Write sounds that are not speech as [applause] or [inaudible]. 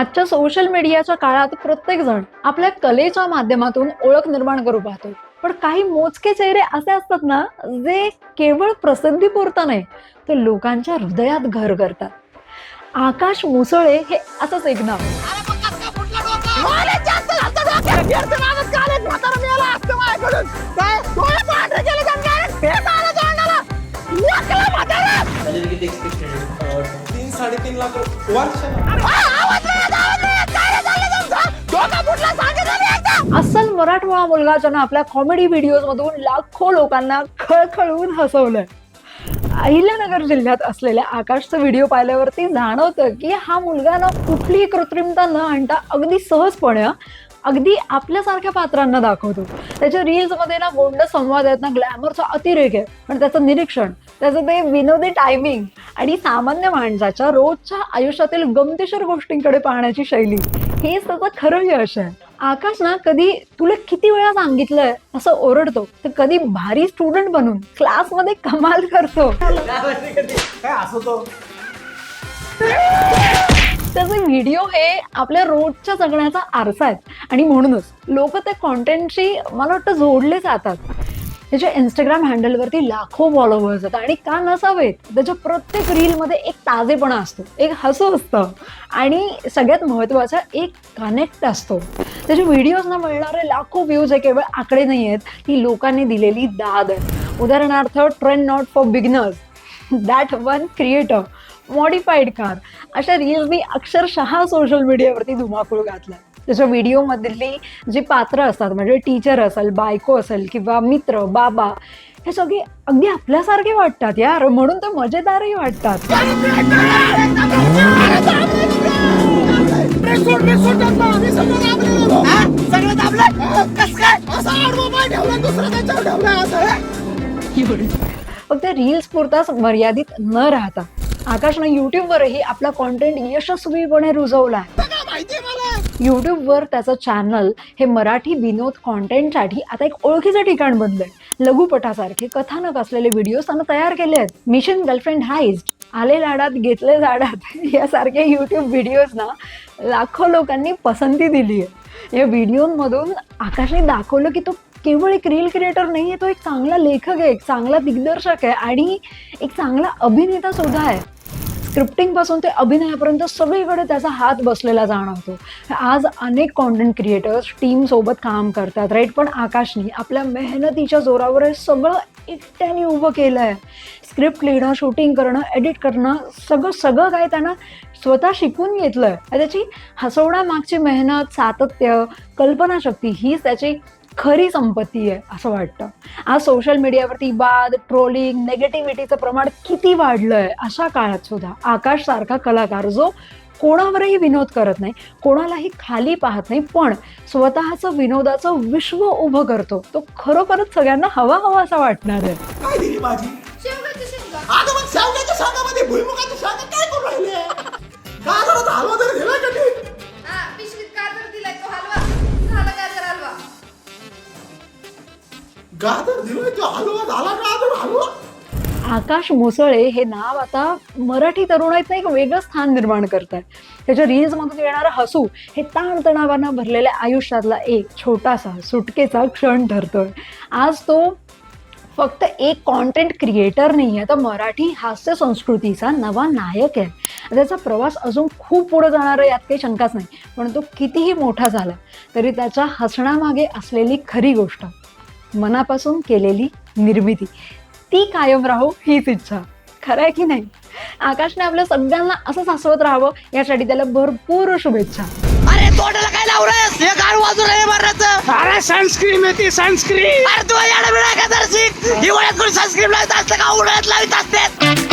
आजच्या सोशल मीडियाच्या काळात प्रत्येक जण आपल्या कलेच्या माध्यमातून ओळख निर्माण करू पाहतो पण काही मोजके चेहरे असे असतात ना जे केवळ प्रसिद्धीपुरता नाही तर लोकांच्या हृदयात घर करतात. आकाश मुसळे हे असंच एक नाव. तीन साडेतीन लाख वर्ष. मराठमोळा मुलगा ज्यानं आपल्या कॉमेडी व्हिडिओज मधून लाखो लोकांना खळखळून हसवलंय. अहिल्यानगर जिल्ह्यात असलेल्या आकाशचा व्हिडिओ पाहिल्यावरती जाणवतं की हा मुलगा ना कुठलीही कृत्रिमता न आणता अगदी सहजपणे अगदी आपल्यासारख्या पात्रांना दाखवतो. त्याच्या रील्समध्ये ना गोंड संवाद आहेत ना ग्लॅमरचा अतिरेक आहे. पण त्याचं निरीक्षण त्याचं ते विनोदी टायमिंग आणि सामान्य माणसाच्या रोजच्या आयुष्यातील गमतीशीर गोष्टींकडे पाहण्याची शैली हेच त्याचं खरं यश आहे. आकाश ना कधी तुला किती वेळा सांगितलंय असं ओरडतो तर कधी भारी स्टुडंट बनून क्लासमध्ये कमाल करतो. त्याचे व्हिडिओ हे आपल्या रोजच्या जगण्याचा आरसा आहेत आणि म्हणूनच लोक त्या कॉन्टेंटशी मला वाटतं जोडले जातात. त्याच्या इंस्टाग्राम हँडलवरती लाखो फॉलोअर्स आहेत आणि का नसावेत त्याच्या प्रत्येक रीलमध्ये एक ताजेपणा असतो एक हसू असतं आणि सगळ्यात महत्त्वाचा एक कनेक्ट असतो. त्याच्या व्हिडिओजना मिळणारे लाखो व्ह्यूज हे केवळ आकडे नाही आहेत ती लोकांनी दिलेली दाद आहे. उदाहरणार्थ trend not for beginners that one creator modified car अशा रील्सनी अक्षरशः सोशल मीडियावरती धुमाकूळ घातला त्याच्या व्हिडिओमधली जी पात्र असतात म्हणजे टीचर असेल बायको असेल किंवा मित्र बाबा हे सगळे अगदी आपल्यासारखे वाटतात यार. म्हणून ते मजेदारही वाटतात. फक्त रील्स पुरताच मर्यादित न राहता आकाशनं युट्यूबवरही आपला कॉन्टेंट यशस्वीपणे रुजवला आहे युट्यूबवर त्याचं चॅनल हे मराठी विनोद कॉन्टेंटसाठी आता एक ओळखीचं ठिकाण बनलं आहे लघुपटासारखे कथानक असलेले व्हिडिओज त्यानं तयार केले आहेत. मिशन गर्लफ्रेंड हाईस्ट आले लाडात घेतले झाडात [laughs] यासारखे यूट्यूब व्हिडिओज ना लाखो लोकांनी पसंती दिली आहे. या व्हिडिओमधून आकाशने दाखवलं की तो केवळ एक रील क्रिएटर नाही आहे तो एक चांगला लेखक आहे एक चांगला दिग्दर्शक आहे आणि एक चांगला अभिनेता सुद्धा आहे. स्क्रिप्टिंगपासून ते अभिनयापर्यंत सगळीकडे त्याचा हात बसलेला जाणवतो. आज अनेक कॉन्टेंट क्रिएटर्स टीमसोबत काम करतात राईट पण आकाशनी आपल्या मेहनतीच्या जोरावर हे सगळं एकट्याने उभं केलं आहे स्क्रिप्ट लिहिणं शूटिंग करणं एडिट करणं सगळं सगळं काय त्यांना स्वतः शिकून घेतलं आहे त्याची हसवण्यामागची मेहनत सातत्य कल्पनाशक्ती हीच त्याची खरी संपत्ती आहे असं वाटतं. आज सोशल मीडियावरती वाद ट्रोलिंग नेगेटिव्हिटीचं प्रमाण किती वाढलं आहे अशा काळात सुद्धा आकाश सारखा कलाकार जो कोणावरही विनोद करत नाही कोणालाही खाली पाहत नाही पण स्वतःचं विनोदाचं विश्व उभं करतो तो खरोखरच सगळ्यांना हवा हवा असा वाटणार आहे. गाजर दिलोय तो हलवा झाला गाजर हलवा. आकाश मुसळे हे नाव आता मराठी तरुणाईतनं एक वेगळं स्थान निर्माण करत आहे त्याच्या रील्समधून येणारं हसू हे ताणतणावानं भरलेल्या आयुष्यातला एक छोटासा सुटकेचा क्षण ठरतोय. आज तो फक्त एक कॉन्टेंट क्रिएटर नाही आहे तर मराठी हास्य संस्कृतीचा नवा नायक आहे. त्याचा प्रवास अजून खूप पुढे जाणार आहे यात काही शंकाच नाही पण तो कितीही मोठा झाला तरी त्याच्या हसण्यामागे असलेली खरी गोष्ट मनापासून केलेली निर्मिती. ती कायम राहो हीच इच्छा. खरं आहे की नाही? आकाशने आपल्या सगळ्यांना असंच हसवत राहावं यासाठी त्याला भरपूर शुभेच्छा. अरे तोंडाला काय लावलंयस हे गाड वाजून आहे मरणाचं. अरे सनस्क्रीन येते सनस्क्रीन. अरे तू याडा बिडा का दर्शिक हिवाळ्यात कोणी सनस्क्रीन लावत असतं का? उन्हाळ्यात लावित असते